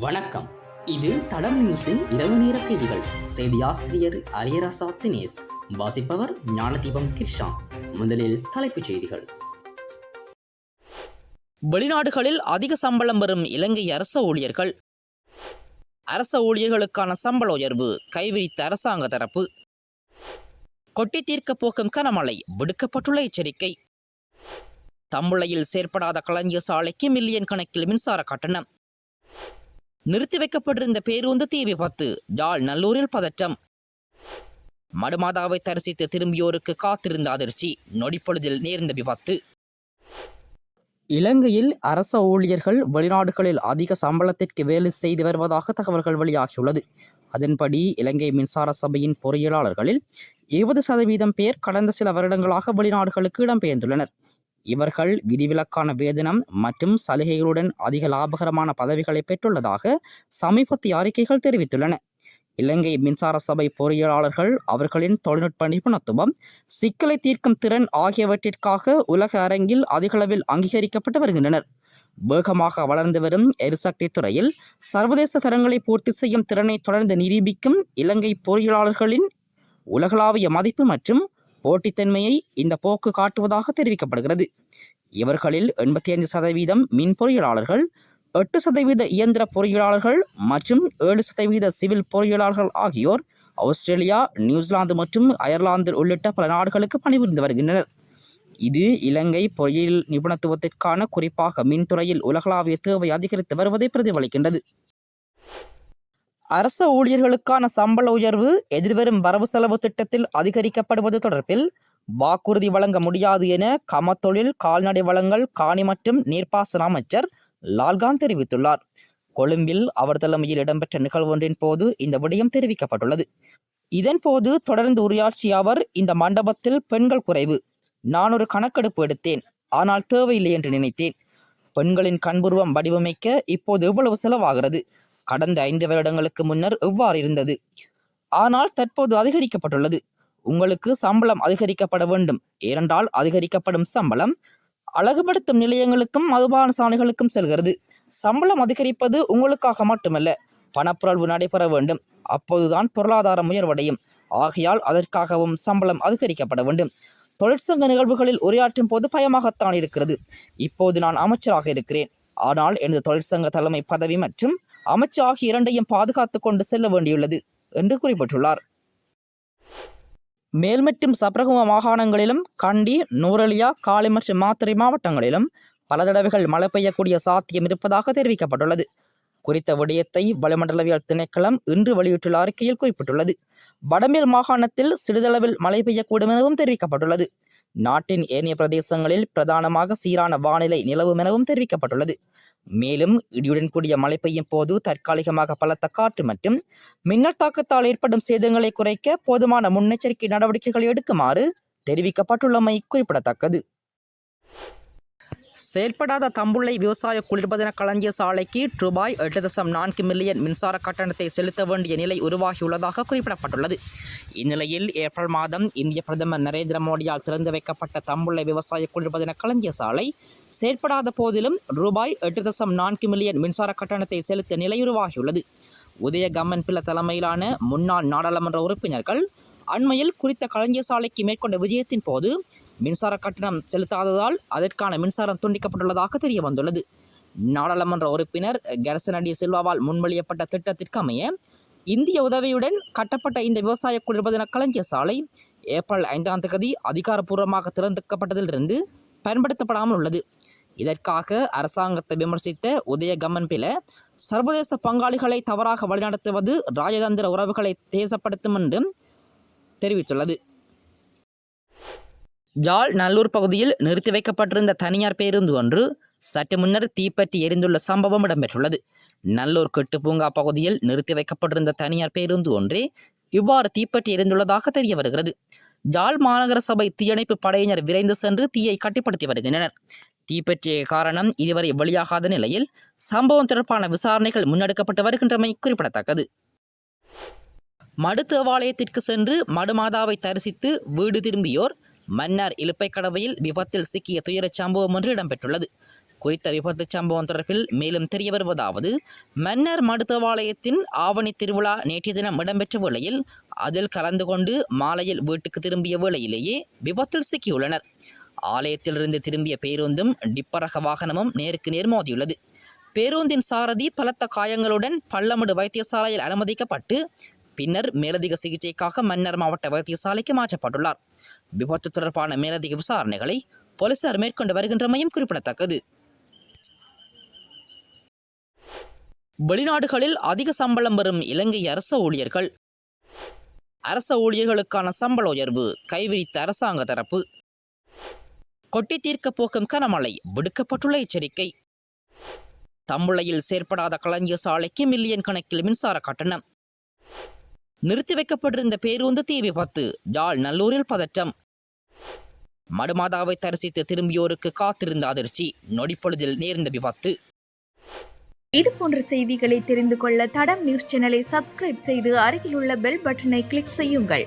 வணக்கம். இது தடம் நியூஸின் இரவு நேர செய்திகள். செய்தி ஆசிரியர் அரியராசா தினேஷ். வாசிப்பவர் ஞானதீபம் கிருஷ்ணா முதலில் தலைப்புச் செய்திகள். வெளிநாடுகளில் அதிக சம்பளம் பெறும் இலங்கை அரச ஊழியர்கள். அரச ஊழியர்களுக்கான சம்பள உயர்வு கைவிரித்த அரசாங்க தரப்பு. கொட்டி தீர்க்க போக்கும் கனமழை விடுக்கப்பட்டுள்ள எச்சரிக்கை. தம்புளையில் செயற்படாத கலைஞர் சாலைக்கு மில்லியன் கணக்கில் மின்சார கட்டணம். நிறுத்தி வைக்கப்பட்டிருந்த பேருந்து தீ விபத்து. ஜாழ் நல்லூரில் பதற்றம். மடுமாதாவை தரிசித்து திரும்பியோருக்கு காத்திருந்த அதிர்ச்சி. நொடிப்பொழுதில் நேர்ந்த விபத்து. இலங்கையில் அரச ஊழியர்கள் வெளிநாடுகளில் அதிக சம்பளத்திற்கு வேலை செய்து வருவதாக தகவல்கள் வெளியாகியுள்ளது. அதன்படி இலங்கை மின்சார சபையின் பொறியியலாளர்களில் இருபது சதவீதம் பேர் கடந்த சில வருடங்களாக வெளிநாடுகளுக்கு இடம்பெயர்ந்துள்ளனர். இவர்கள் விதிவிலக்கான வேதனம் மற்றும் சலுகைகளுடன் அதிக லாபகரமான பதவிகளை பெற்றுள்ளதாக சமீபத்திய அறிக்கைகள் தெரிவித்துள்ளன. இலங்கை மின்சார சபை பொறியியலாளர்கள் அவர்களின் தொழில்நுட்ப நிபுணத்துவம் சிக்கலை தீர்க்கும் திறன் ஆகியவற்றிற்காக உலக அரங்கில் அதிகளவில் அங்கீகரிக்கப்பட்டு வருகின்றனர். வேகமாக வளர்ந்து வரும் எரிசக்தி துறையில் சர்வதேச தரங்களை பூர்த்தி செய்யும் திறனை தொடர்ந்து நிரூபிக்கும் இலங்கை பொறியியலாளர்களின் உலகளாவிய மதிப்பு மற்றும் போட்டித்தன்மையை இந்த போக்கு காட்டுவதாக தெரிவிக்கப்படுகிறது. இவர்களில் எண்பத்தி ஐந்து சதவீதம் மின் பொறியியலாளர்கள் எட்டு சதவீத இயந்திர பொறியியலாளர்கள் மற்றும் ஏழு சதவீத சிவில் பொறியியலாளர்கள் ஆகியோர் ஆஸ்திரேலியா நியூசிலாந்து மற்றும் அயர்லாந்து உள்ளிட்ட பல நாடுகளுக்கு பணிபுரிந்து வருகின்றனர். இது இலங்கை பொறியியல் நிபுணத்துவத்திற்கான குறிப்பாக மின்துறையில் உலகளாவிய தேவை அதிகரித்து வருவதை பிரதிபலிக்கின்றது. அரச ஊழியர்களுக்கான சம்பள உயர்வு எதிர்வரும் வரவு செலவு திட்டத்தில் அதிகரிக்கப்படுவது தொடர்பில் வாக்குறுதி வழங்க முடியாது என கமத்தொழில் கால்நடை வளங்கள் காணி மற்றும் நீர்ப்பாசன அமைச்சர் லால்கான் தெரிவித்துள்ளார். கொழும்பில் அவர் தலைமையில் இடம்பெற்ற நிகழ்வு ஒன்றின் போது இந்த விடயம் தெரிவிக்கப்பட்டுள்ளது. இதன்போது தொடர்ந்து உரையாற்றிய அவர் இந்த மண்டபத்தில் பெண்கள் குறைவு. நான் ஒரு கணக்கெடுப்பு எடுத்தேன். ஆனால் தேவையில்லை என்று நினைத்தேன். பெண்களின் கண்புருவம் வடிவமைக்க இப்போது எவ்வளவு செலவாகிறது? கடந்த ஐந்து வருடங்களுக்கு முன்னர் எவ்வாறு இருந்தது? ஆனால் தற்போது அதிகரிக்கப்பட்டுள்ளது. உங்களுக்கு சம்பளம் அதிகரிக்கப்பட வேண்டும். ஏனென்றால் அதிகரிக்கப்படும் சம்பளம் அழகுபடுத்தும் நிலையங்களுக்கும் மதுபான சாலைகளுக்கும் செல்கிறது. சம்பளம் அதிகரிப்பது உங்களுக்காக மட்டுமல்ல பணப்புரள்வு நடைபெற வேண்டும். அப்போதுதான் பொருளாதாரம் உயர்வடையும். ஆகையால் அதற்காகவும் சம்பளம் அதிகரிக்கப்பட வேண்டும். தொழிற்சங்க நிகழ்வுகளில் உரையாற்றும் போது பயமாகத்தான் இருக்கிறது. இப்போது நான் அமைச்சராக இருக்கிறேன். ஆனால் எனது தொழிற்சங்க தலைமை பதவி மற்றும் அமைச்சு ஆகிய இரண்டையும் பாதுகாத்துக் கொண்டு செல்ல வேண்டியுள்ளது என்று குறிப்பிட்டுள்ளார். மேல் மற்றும் சப்ரகும மாகாணங்களிலும் கண்டி நூரலியா காலி மற்றும் மாத்திரை மாவட்டங்களிலும் பல தடவைகள் மழை பெய்யக்கூடிய சாத்தியம் இருப்பதாக தெரிவிக்கப்பட்டுள்ளது. குறித்த விடயத்தை வளிமண்டலவியல் திணைக்களம் இன்று வெளியிட்டுள்ள அறிக்கையில் குறிப்பிட்டுள்ளது. வடமேல் மாகாணத்தில் சிறிதளவில் மழை பெய்யக்கூடும் எனவும் தெரிவிக்கப்பட்டுள்ளது. நாட்டின் ஏனைய பிரதேசங்களில் பிரதானமாக சீரான வானிலை நிலவும் எனவும் தெரிவிக்கப்பட்டுள்ளது. மேலும் இடியுடன் கூடிய மழை பெய்யும் போது தற்காலிகமாக பலத்த காற்று மற்றும் மின்னல் தாக்கத்தால் ஏற்படும் சேதங்களை குறைக்க போதுமான முன்னெச்சரிக்கை நடவடிக்கைகள் எடுக்குமாறு தெரிவிக்கப்பட்டுள்ளமை குறிப்பிடத்தக்கது. செயல்படாத தம்புள்ளை விவசாய குளிர்பதன களஞ்சிய சாலைக்கு ரூபாய் எட்டு தசம் நான்கு மில்லியன் மின்சார கட்டணத்தை செலுத்த வேண்டிய நிலை உருவாகியுள்ளதாக குறிப்பிடப்பட்டுள்ளது. இந்நிலையில் ஏப்ரல் மாதம் இந்திய பிரதமர் நரேந்திர மோடியால் திறந்து வைக்கப்பட்ட தம்புள்ளை விவசாய குளிர்பதன களஞ்சிய சாலை செயற்படாத போதிலும் ரூபாய் எட்டு தசம் நான்கு மில்லியன் மின்சார கட்டணத்தை செலுத்த நிலையுருவாகியுள்ளது. உதயகம்மன் உதய பிள்ள தலைமையிலான முன்னாள் நாடாளுமன்ற உறுப்பினர்கள் அண்மையில் குறித்த கலைஞர் சாலைக்கு மேற்கொண்ட விஜயத்தின் போது மின்சார கட்டணம் செலுத்தாததால் அதற்கான மின்சாரம் துண்டிக்கப்பட்டுள்ளதாக தெரிய வந்துள்ளது நாடாளுமன்ற உறுப்பினர் கரசனடி சில்வாவால் முன்மொழியப்பட்ட திட்டத்திற்கு அமைய இந்திய உதவியுடன் கட்டப்பட்ட இந்த விவசாய குளிர்பதன களஞ்சிய சாலை ஏப்ரல் ஐந்தாம் தேதி அதிகாரப்பூர்வமாக திறந்துக்கப்பட்டதிலிருந்து பயன்படுத்தப்படாமல் உள்ளது. இதற்காக அரசாங்கத்தை விமர்சித்த உதய பில சர்வதேச பங்காளிகளை தவறாக வழிநடத்துவது ராஜதந்திர உறவுகளை தேசப்படுத்தும் என்றும் தெரிவித்துள்ளது. யாழ் நல்லூர் பகுதியில் நிறுத்தி வைக்கப்பட்டிருந்த தனியார் பேருந்து ஒன்று சற்று முன்னர் தீப்பற்றி எரிந்துள்ள சம்பவம் இடம்பெற்றுள்ளது. நல்லூர் கெட்டு பூங்கா பகுதியில் நிறுத்தி வைக்கப்பட்டிருந்த தனியார் பேருந்து ஒன்றே இவ்வாறு தீப்பற்றி எரிந்துள்ளதாக தெரிய வருகிறது. யாழ் மாநகர சபை தீயணைப்பு படையினர் விரைந்து சென்று தீயை கட்டுப்படுத்தி வருகின்றனர். தீப்பற்றிய காரணம் இதுவரை வெளியாகாத நிலையில் சம்பவம் தொடர்பான விசாரணைகள் முன்னெடுக்கப்பட்டு வருகின்றமை குறிப்பிடத்தக்கது. மடு தேவாலயத்திற்கு சென்று மடுமாதாவை தரிசித்து வீடு திரும்பியோர் மன்னார் இலுப்பை கடவையில் விபத்தில் சிக்கிய துயரச் சம்பவம் ஒன்று இடம்பெற்றுள்ளது. குறித்த விபத்து சம்பவம் தொடர்பில் மேலும் தெரிய வருவதாவது மன்னர் மடுத்தவாலயத்தின் ஆவணி திருவிழா நேற்றைய தினம் இடம்பெற்ற வேளையில் அதில் கலந்து கொண்டு மாலையில் வீட்டுக்கு திரும்பிய வேளையிலேயே விபத்தில் சிக்கியுள்ளனர். ஆலயத்திலிருந்து திரும்பிய பேருந்தும் டிப்பரக வாகனமும் நேருக்கு நேர் மோதியுள்ளது. பேருந்தின் சாரதி பலத்த காயங்களுடன் பள்ளமடு வைத்தியசாலையில் அனுமதிக்கப்பட்டு பின்னர் மேலதிக சிகிச்சைக்காக மன்னர் மாவட்ட வைத்தியசாலைக்கு மாற்றப்பட்டுள்ளார். விபத்து தொடர்பான மேலதிக விசாரணைகளை போலீசார் மேற்கொண்டு வருகின்றமையும் குறிப்பிடத்தக்கது. வெளிநாடுகளில் அதிக சம்பளம் பெறும் இலங்கை அரச ஊழியர்கள். அரச ஊழியர்களுக்கான சம்பள உயர்வு கைவிரித்த அரசாங்க தரப்பு. கொட்டி தீர்க்க போக்கும் கனமழை விடுக்கப்பட்டுள்ள எச்சரிக்கை. தம்புளையில் செயற்படாத கலைஞர் சாலைக்கு மில்லியன் கணக்கில் மின்சார கட்டணம். நிறுத்தி வைக்கப்பட்டிருந்த பேருந்து தீ விபத்து யாழ் நல்லூரில் பதற்றம். மடுமாதாவை தரிசித்து திரும்பியோருக்கு காத்திருந்த அதிர்ச்சி நொடிப்பொழுதில் நேர்ந்த விபத்து. இது போன்ற செய்திகளை தெரிந்து கொள்ள தடம் நியூஸ் சேனலை சப்ஸ்கிரைப் செய்து அருகிலுள்ள பெல் பட்டனை கிளிக் செய்யுங்கள்.